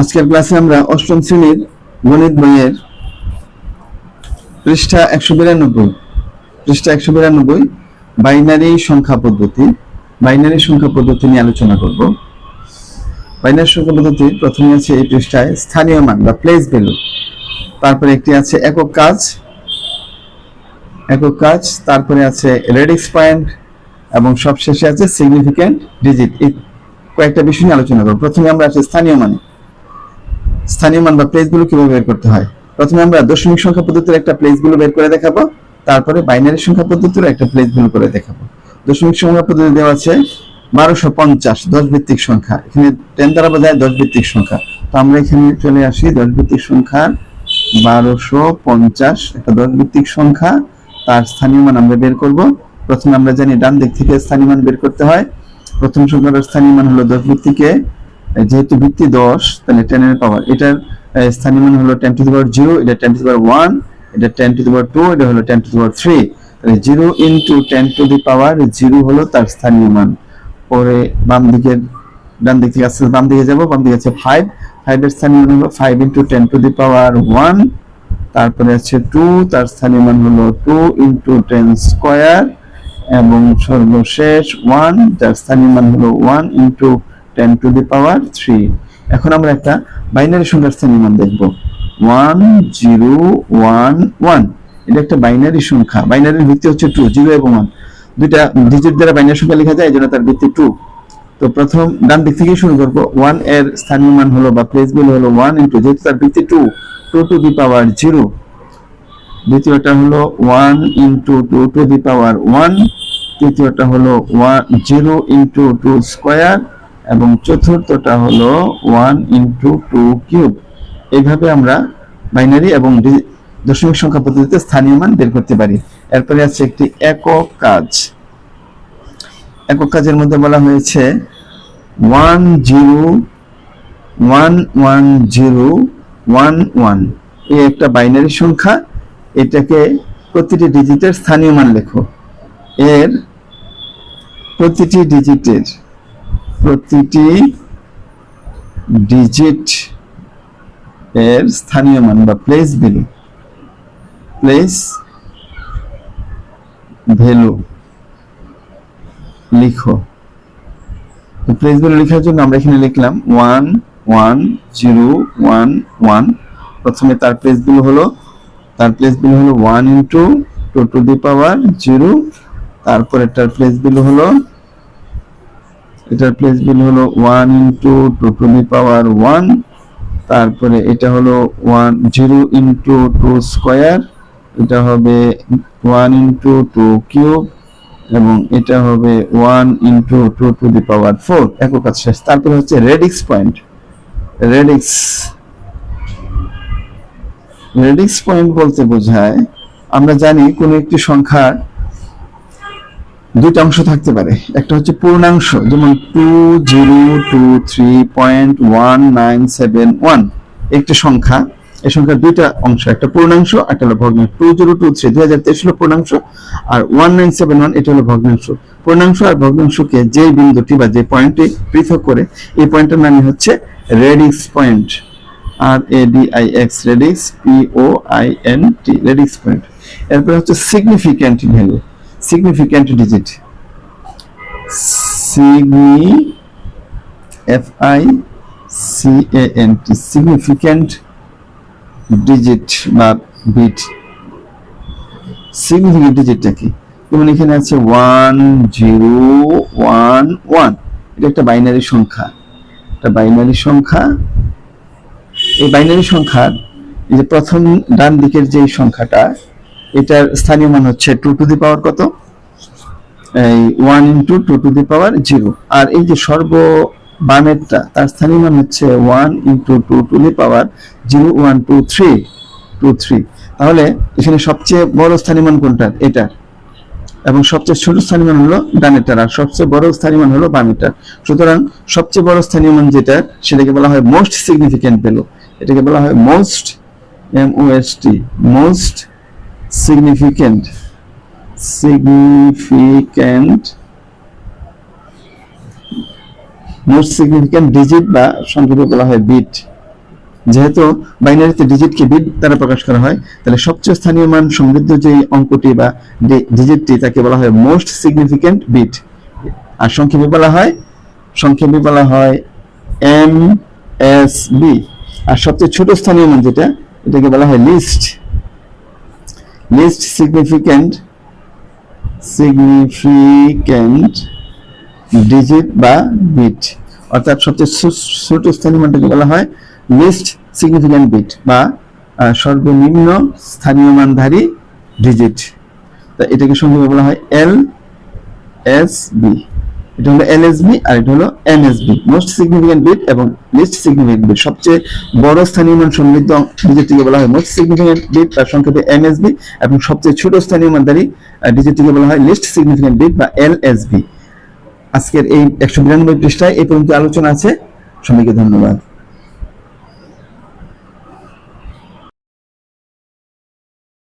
আজকের ক্লাসে আমরা অষ্টম শ্রেণির গণিত বইয়ের পৃষ্ঠা একশো বিরানব্বই, পৃষ্ঠা একশো বিরানব্বই, বাইনারি সংখ্যা পদ্ধতি, বাইনারি সংখ্যা পদ্ধতি নিয়ে আলোচনা করব। বাইনারি সংখ্যা পদ্ধতি প্রথমে আছে এই পৃষ্ঠায় স্থানীয় মান বা প্লেস ভ্যালু তারপরে একটি আছে একক কাজ একক কাজ, তারপরে আছে রেডিক্স পয়েন্ট এবং সবশেষে আছে সিগনিফিক্যান্ট ডিজিট এই কয়েকটা বিষয় নিয়ে আলোচনা করব। প্রথমে আমরা আছে স্থানীয় মান। স্থানীয় মান বা প্লেসগুলো কীভাবে বের করতে হয়? প্রথমে আমরা দশমিক সংখ্যা পদ্ধতির একটা প্লেসগুলো বের করে দেখাবো, তারপরে বাইনারি সংখ্যা পদ্ধতির একটা প্লেসগুলো করে দেখাবো। দশমিক সংখ্যা পদ্ধতি দেওয়া আছে বারোশো পঞ্চাশ, দশ ভিত্তিক সংখ্যা। এখানে টেন দ্বারা বোঝায় দশ ভিত্তিক সংখ্যা। তো আমরা এখানে চলে আসি, দশ ভিত্তিক সংখ্যা বারোশো পঞ্চাশ, একটা দশ ভিত্তিক সংখ্যা। তার স্থানীয় মান আমরা বের করব। প্রথমে আমরা জানি ডান দিক থেকে স্থানীয় মান বের করতে হয়। প্রথম সংখ্যাটার স্থানীয় মান হলো দশ ভিত্তিকে যেহেতু ভিত্তি দশ, তাহলে টেন এর পাওয়ার এটার স্থানীয় মান হলো ten to the power zero এটা টেন টু পাওয়ার ওয়ান এটা টেন টু পাওয়ার টু এটা হলো ten to the power three তাহলে zero into ten to the power zero হলো তার স্থানীয় মান। পরে বাম দিকের, ডান দিক থেকে আস্তে বাম দিকে যাব, বাম দিকে আছে ফাইভ ফাইভ এর স্থানীয় মান হলো five into ten to the power one তারপরে আছে টু তার স্থানীয় মান হলো টু ইন্টু টেন স্কোয়ার এবং সর্বশেষ ওয়ান যার স্থানীয় মান হলো one into ten to the power three. এখন আমরা একটা বাইনারি সংখ্যার স্থানীয় মান দেখব। One zero one one. এটা একটা বাইনারি সংখ্যা। বাইনারির ভিত্তি হচ্ছে টু, জিরো এবং ওয়ান। দুইটা ডিজিট দ্বারা বাইনারি সংখ্যা লেখা যায়, এই জন্য তার ভিত্তি টু। তো প্রথম ডান দিক থেকে শুরু করব। ওয়ানের স্থানীয় মান হলো বা প্লেস বিল হলো ওয়ান ইন্টু যেহেতু তার ভিত্তি two two to the power zero. দ্বিতীয়টা হলো one into two to the power one. তৃতীয়টা হলো one zero into two square. এবং চতুর্থটা হলো ওয়ান ইন্টু টু কিউব এইভাবে আমরা বাইনারি এবং দশমিক সংখ্যা পদ্ধতিতে স্থানীয় মান বের করতে পারি। এরপরে আছে একটি একক কাজ। একক কাজের মধ্যে বলা হয়েছে one zero one one zero one one এই একটা বাইনারি সংখ্যা, এটাকে প্রতিটি ডিজিটের স্থানীয় মান লেখো। এর প্রতিটি ডিজিটের প্রতিটি ডিজিট এর স্থানীয় মান বা প্লেস ভ্যালু প্লেস ভ্যালু লিখো। তো প্লেস ভ্যালু লেখার জন্য আমরা এখানে লিখলাম one one zero one one প্রথমে তার প্লেস ভ্যালু হলো, তার প্লেস ভ্যালু হলো one into two to the power zero তারপরে তার প্লেস ভ্যালু হলো এটার প্লেস বিল হলো one into two to the power one তারপরে এটা হলো one zero into two square এটা হবে ওয়ান ইন্টু টু কিউব এবং এটা হবে one into two to the power four একক কাজ শেষ। তারপরে হচ্ছে radix point radix radix point বলতে বোঝায়, আমরা জানি কোনো একটি সংখ্যার দুইটা অংশ থাকতে পারে। একটা হচ্ছে পূর্ণাংশ, যেমন two zero two three point one nine seven one একটি সংখ্যা, এই সংখ্যার দুইটা অংশ, একটা পূর্ণাংশ, একটা হলো ভগ্নাংশ। টু জিরো টু থ্রি দুই হাজার তেইশ হলো পূর্ণাংশ, আর ওয়ান নাইন সেভেন ওয়ান এটা হলো ভগ্নাংশ। পূর্ণাংশ আর ভগ্নাংশকে যে বিন্দুটি বা যে পয়েন্টটি পৃথক করে, এই পয়েন্টের নামই হচ্ছে radix point. R A D I X radix P O I N T radix point. এরপরে হচ্ছে significant value significant digit সিগনি F I C A N T significant digit বা বিট সিগনিফিক্যান্ট ডিজিটটা কি? যেমন এখানে আছে ওয়ান জিরো ওয়ান ওয়ান এটা একটা বাইনারি সংখ্যা। একটা বাইনারি সংখ্যা। এই বাইনারি সংখ্যার এই যে প্রথম ডান দিকের যে সংখ্যাটা এটার স্থানীয় মান হচ্ছে টু টু দি পাওয়ার কত? এই one into two to the power zero আর এই যে সর্ব বামেরটা তার স্থানীয় মান হচ্ছে one into two to the power zero one two three two three তাহলে এখানে সবচেয়ে বড় স্থানীয় মান কোনটা? এটা। এবং সবচেয়ে ছোট স্থানীয় মান হলো ডানেরটার আর সবচেয়ে বড় স্থানীয় মান হলো বামেরটার সুতরাং সবচেয়ে বড় স্থানীয় মান যেটা, সেটাকে বলা হয় মোস্ট সিগনিফিক্যান্ট ভ্যালু এটাকে বলা হয় most M O S T most significant significant. Most significant digit বা সংক্ষেপে বলা হয় বিট যেহেতু বাইনারিতে ডিজিটকে বিট দ্বারা প্রকাশ করা হয়, তাহলে সবচেয়ে স্থানীয় মান সমৃদ্ধ যে অঙ্কটি বা ডিজিটটি তাকে বলা হয় মোস্ট সিগনিফিক্যান্ট বিট আর সংক্ষেপে বলা হয়, সংক্ষেপে বলা হয় এম এস বি আর সবচেয়ে ছোট স্থানীয় মান যেটা, এটাকে বলা হয় least least significant significant digit বা বিট অর্থাৎ সবচেয়ে ছোট স্থানীয় মানটাকে বলা হয় লিস্ট সিগনিফিক্যান্ট বিট বা সর্বনিম্ন স্থানীয় মানধারী ডিজিট তা এটাকে সংক্ষেপে বলা হয় এল এস বি এটা হলো এলএসবি আর এটা হলো এমএসবি মোস্ট সিগনিফিক্যান্ট বিট এবং লিস্ট সিগনিফিক্যান্ট বিট সবচেয়ে বড় স্থানীয় মান সমৃদ্ধ ডিজিটটিকে বলা হয় মোস্ট সিগনিফিক্যান্ট বিট তার সংক্ষেপে এমএসবি এবং সবচেয়ে ছোট স্থানীয় মানধারী ডিজিটটিকে বলা হয় লিস্ট সিগনিফিক্যান্ট বিট বা এলএসবি আজকের এই একশো বিরানব্বই পৃষ্ঠায় এই পর্যন্ত আলোচনা আছে। সবাইকে ধন্যবাদ।